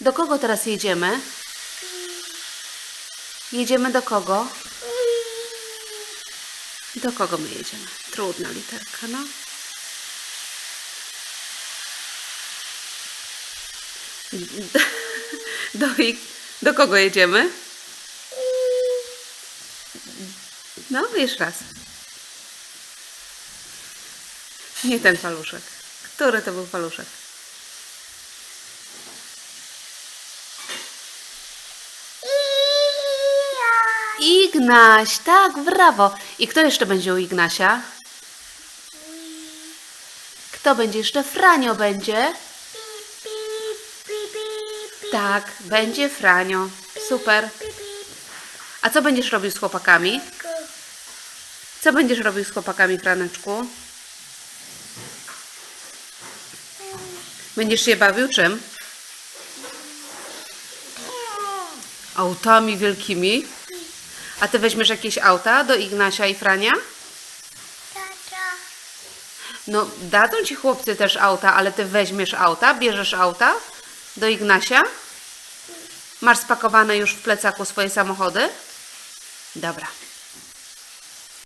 Do kogo teraz jedziemy? Jedziemy do kogo? Do kogo my jedziemy? Trudna literka, no. Do, do kogo jedziemy? No, jeszcze raz. Nie ten paluszek. Który to był paluszek? Ignaś, tak, brawo. I kto jeszcze będzie u Ignasia? Kto będzie jeszcze? Franio będzie? Tak, będzie Franio. Super. A co będziesz robił z chłopakami? Co będziesz robił z chłopakami, Franeczku? Będziesz się bawił czym? Autami wielkimi? A ty weźmiesz jakieś auta do Ignasia i Frania? No, dadzą ci chłopcy też auta, ale ty weźmiesz auta, bierzesz auta do Ignasia? Masz spakowane już w plecaku swoje samochody? Dobra.